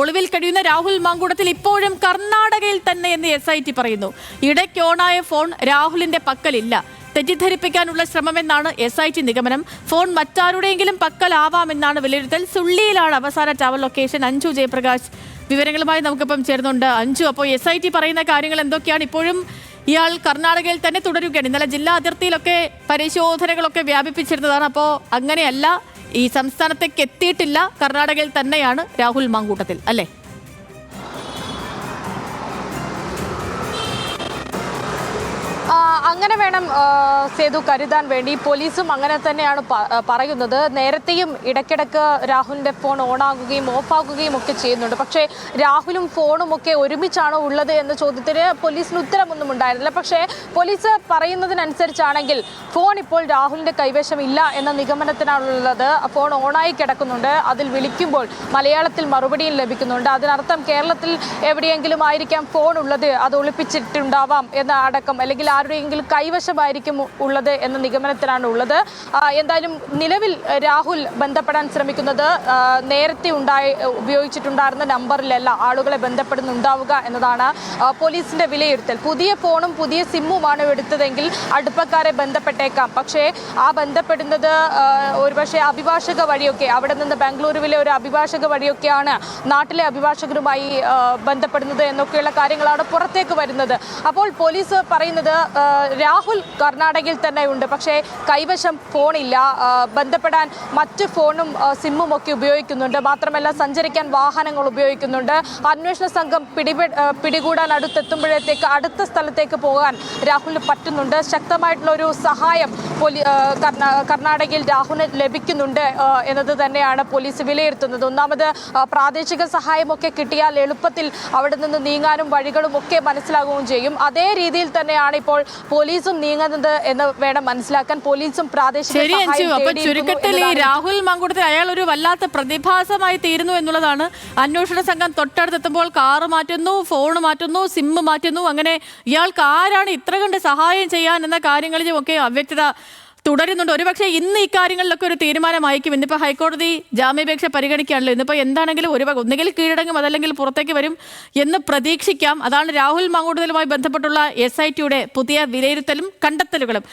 ഒളിവിൽ കഴിയുന്ന രാഹുൽ മാങ്കൂടത്തിൽ ഇപ്പോഴും കർണാടകയിൽ തന്നെ എന്ന് എസ് ഐ ടി പറയുന്നു. ഇടയ്ക്ക് ഓണായ ഫോൺ രാഹുലിന്റെ പക്കലില്ല. തെറ്റിദ്ധരിപ്പിക്കാനുള്ള ശ്രമമെന്നാണ് എസ് ഐ ടി നിഗമനം. ഫോൺ മറ്റാരുടെയെങ്കിലും പക്കലാവാമെന്നാണ് വിലയിരുത്തൽ. സുള്ളിയിലാണ് അവസാന ടവർ ലൊക്കേഷൻ അഞ്ചു ജയപ്രകാശ്. വിവരങ്ങളുമായി നമുക്കിപ്പം ചേർന്നുണ്ട് അഞ്ചു അപ്പോൾ എസ് ഐ ടി പറയുന്ന കാര്യങ്ങൾ എന്തൊക്കെയാണ്? ഇപ്പോഴും ഇയാൾ കർണാടകയിൽ തന്നെ തുടരുകയാണ്. ഇന്നലെ ജില്ലാ അതിർത്തിയിലൊക്കെ പരിശോധനകളൊക്കെ വ്യാപിപ്പിച്ചിരുന്നതാണ്. അപ്പോൾ അങ്ങനെയല്ല. ഈ സംസ്ഥാനത്തേക്ക് എത്തിയിട്ടില്ല. കർണാടകയിൽ തന്നെയാണ് രാഹുൽ മാങ്കൂട്ടത്തിൽ അല്ലേ? അങ്ങനെ വേണം സേതു കരുതാൻ വേണ്ടി. പോലീസും അങ്ങനെ തന്നെയാണ് പറയുന്നത്. നേരത്തെയും ഇടയ്ക്കിടയ്ക്ക് രാഹുലിന്റെ ഫോൺ ഓൺ ആകുകയും ഓഫ് ഓഫാകുകയും ഒക്കെ ചെയ്യുന്നുണ്ട്. പക്ഷേ രാഹുലും ഫോണും ഒക്കെ ഒരുമിച്ചാണോ ഉള്ളത് എന്ന ചോദ്യത്തിന് പോലീസിന് ഉത്തരമൊന്നും ഉണ്ടായിരുന്നില്ല. പക്ഷേ പോലീസ് പറയുന്നതിനനുസരിച്ചാണെങ്കിൽ ഫോൺ ഇപ്പോൾ രാഹുലിന്റെ കൈവശം ഇല്ല എന്ന നിഗമനത്തിനാണുള്ളത്. ഫോൺ ഓണായി കിടക്കുന്നുണ്ട്. അതിൽ വിളിക്കുമ്പോൾ മലയാളത്തിൽ മറുപടിയും ലഭിക്കുന്നുണ്ട്. അതിനർത്ഥം കേരളത്തിൽ എവിടെയെങ്കിലും ആയിരിക്കാം ഫോൺ ഉള്ളത്. അത് ഒളിപ്പിച്ചിട്ടുണ്ടാവാം എന്ന അടക്കം. അല്ലെങ്കിൽ ആരുടെയെങ്കിലും കൈവശമായിരിക്കും ഉള്ളത് എന്ന നിഗമനത്തിലാണ് ഉള്ളത് എന്തായാലും നിലവിൽ രാഹുൽ ബന്ധപ്പെടാൻ ശ്രമിക്കുന്നത് നേരത്തെ ഉണ്ടായി ഉപയോഗിച്ചിട്ടുണ്ടായിരുന്ന നമ്പറിലല്ല ആളുകളെ ബന്ധപ്പെടുന്നുണ്ടാവുക എന്നതാണ് പോലീസിന്റെ വിലയിരുത്തൽ. പുതിയ ഫോണും പുതിയ സിമ്മുമാണ് എടുത്തതെങ്കിൽ അടുപ്പക്കാരെ ബന്ധപ്പെട്ടേക്കാം. പക്ഷേ ആ ബന്ധപ്പെടുന്നത് ഒരുപക്ഷെ അഭിഭാഷക വഴിയൊക്കെ അവിടെ നിന്ന് ബാംഗ്ലൂരുവിലെ ഒരു അഭിഭാഷക വഴിയൊക്കെയാണ് നാട്ടിലെ അഭിഭാഷകരുമായി ബന്ധപ്പെടുന്നത് എന്നൊക്കെയുള്ള കാര്യങ്ങളാണ് പുറത്തേക്ക് വരുന്നത്. അപ്പോൾ പോലീസ് പറയുന്നത് രാഹുൽ കർണാടകയിൽ തന്നെ ഉണ്ട്. പക്ഷേ കൈവശം ഫോണില്ല. ബന്ധപ്പെടാൻ മറ്റ് ഫോണും സിമ്മും ഒക്കെ ഉപയോഗിക്കുന്നുണ്ട്. മാത്രമല്ല സഞ്ചരിക്കാൻ വാഹനങ്ങൾ ഉപയോഗിക്കുന്നുണ്ട്. അന്വേഷണ സംഘം പിടിപെ പിടികൂടാൻ അടുത്തെത്തുമ്പോഴത്തേക്ക് അടുത്ത സ്ഥലത്തേക്ക് പോകാൻ രാഹുലിന് പറ്റുന്നുണ്ട്. ശക്തമായിട്ടുള്ള ഒരു സഹായം പോലീ കർണാടകയിൽ രാഹുലിന് ലഭിക്കുന്നുണ്ട് എന്നത് തന്നെയാണ് പോലീസ് വിലയിരുത്തുന്നത്. ഒന്നാമത് പ്രാദേശിക സഹായമൊക്കെ കിട്ടിയാൽ എളുപ്പത്തിൽ അവിടെ നിന്ന് നീങ്ങാനും വഴികളും ഒക്കെ മനസ്സിലാകുകയും ചെയ്യും. അതേ രീതിയിൽ തന്നെയാണ് ഇപ്പോൾ പോലീസും നീങ്ങുന്നത് എന്ന് വേണം മനസ്സിലാക്കാൻ. പോലീസും പ്രാദേശിക ചുരുക്കത്തിൽ ഈ രാഹുൽ മങ്കുടത്തിൽ അയാൾ ഒരു വല്ലാത്ത പ്രതിഭാസമായി തീരുന്നു എന്നുള്ളതാണ് അന്വേഷണ സംഘം തൊട്ടടുത്തെത്തുമ്പോൾ കാറ് മാറ്റുന്നു ഫോൺ മാറ്റുന്നു സിം മാറ്റുന്നു. അങ്ങനെ ഇയാൾക്ക് ആരാണ് ഇത്ര കണ്ട് സഹായം ചെയ്യാൻ എന്ന കാര്യങ്ങളിലും ഒക്കെ അവ്യക്തത തുടരുന്നുണ്ട്. ഒരുപക്ഷെ ഇന്ന് ഈ കാര്യങ്ങളിലൊക്കെ ഒരു തീരുമാനമായിരിക്കും. ഇന്നിപ്പോൾ ഹൈക്കോടതി ജാമ്യാപേക്ഷ പരിഗണിക്കുകയാണല്ലോ. ഇന്നിപ്പോൾ എന്താണെങ്കിലും ഒരു ഒന്നുകിൽ കീഴടങ്ങും അതല്ലെങ്കിൽ പുറത്തേക്ക് വരും എന്ന് പ്രതീക്ഷിക്കാം. അതാണ് രാഹുൽ മാങ്കൂട്ടത്തിലുമായി ബന്ധപ്പെട്ടുള്ള എസ് പുതിയ വിലയിരുത്തലും കണ്ടെത്തലുകളും.